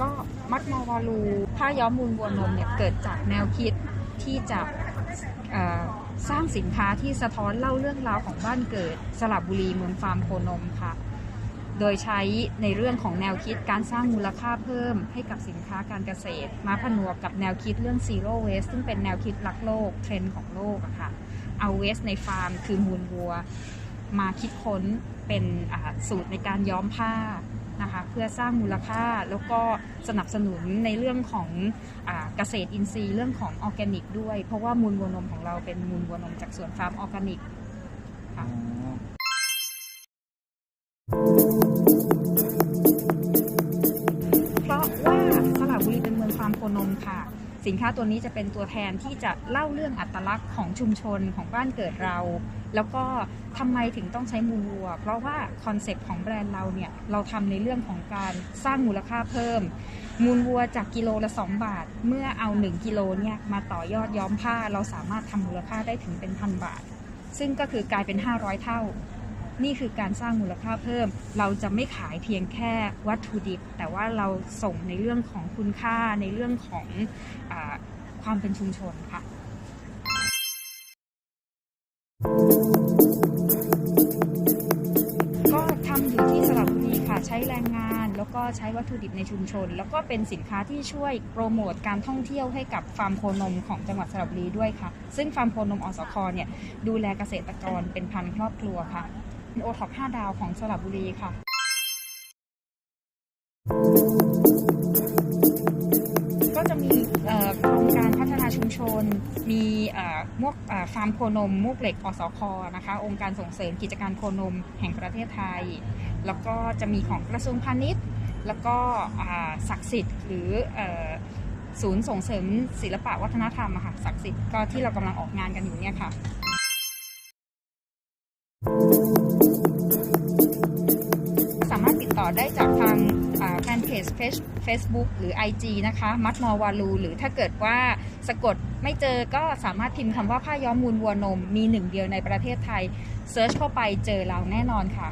ก็มัดมาวาลูผ้าย้อมมูลวัวนมเนี่ยเกิดจากแนวคิดที่จะสร้างสินค้าที่สะท้อนเล่าเรื่องราวของบ้านเกิดสระบบุรีเมืองฟาร์มโคนมค่ะ โดยใช้ในเรื่องของแนวคิดการสร้างมูลค่าเพิ่มให้กับสินค้าการเกษตร มาผนวกกับแนวคิดเรื่อง zero waste ซึ่งเป็นแนวคิดรักโลกเทรนด์ของโลกอะค่ะ เอาเวสในฟาร์มคือมูลวัว มาคิดค้นเป็นสูตรในการย้อมผ้า นะคะเพื่อสร้างมูลค่าแล้วก็สนับสนุนในเรื่องของอเกษตรอินทรีย์เรื่องของออร์แกนิก ด้วย เพราะว่ามูลวัวนมของเราเป็นมูลวัวนมจากสวนฟาร์มออร์แกนิกค่ะเพราะว่าสระบุรีเป็นเมืองฟาร์มโคนมค่ะ สินค้าตัวนี้จะเป็นตัวแทนที่จะเล่าเรื่องอัตลักษณ์ของชุมชนของบ้านเกิดเรา แล้วก็ทำไมถึงต้องใช้มูลวัว เพราะว่าคอนเซปต์ของแบรนด์เราเนี่ยเราทำในเรื่องของการสร้างมูลค่าเพิ่ม มูลวัวจากกิโลละ 2 บาท เมื่อเอา 1 กิโลเนี่ยมาต่อยอดย้อมผ้าเราสามารถทำมูลค่าได้ถึงเป็นพันบาท ซึ่งก็คือกลายเป็น 500 เท่า นี่คือการสร้างมูลค่าเพิ่ม เราจะไม่ขายเพียงแค่วัตถุดิบ แต่ว่าเราส่งในเรื่องของคุณค่าในเรื่องของอความเป็นชุมชนค่ะ ก็ทำอยู่ที่สระบุรีค่ะใช้แรงงานแล้วก็ใช้วัตถุดิบในชุมชน แล้วก็เป็นสินค้าที่ช่วยโปรโมทการท่องเที่ยวให้กับฟาร์มโคนมของจังหวัดสระบุรีด้วยค่ะ ซึ่งฟาร์มโคนมอสคเนี่ยดูแลเกษตรกรเป็นพันครอบครัวค่ะ โอท็อป5ดาวของสระบุรีค่ะก็จะมีอ่อโครงการพัฒนาชุมชน มีมวกฟาร์มโคนมมวกเหล็กอสคนะคะ องค์การส่งเสริมกิจการโคนมแห่งประเทศไทย แล้วก็จะมีของกระทรวงพาณิชย์ แล้วก็ศักดิ์สิทธิ์หรือศูนย์ส่งเสริมศิลปะวัฒนธรรมค่ะศักดิ์สิทธิ์ก็ที่เรากำลังออกงานกันอยู่เนี่ยค่ะ สามารถติดต่อได้จากทางแฟนเพจเฟซบุ๊กหรือ IG นะคะมัดมอวาลูหรือถ้าเกิดว่าสะกดไม่เจอก็สามารถพิมพ์คำว่าผ้าย้อมมูลวัวนม มีหนึ่งเดียวในประเทศไทยเซิร์ชเข้าไปเจอเราแน่นอนค่ะ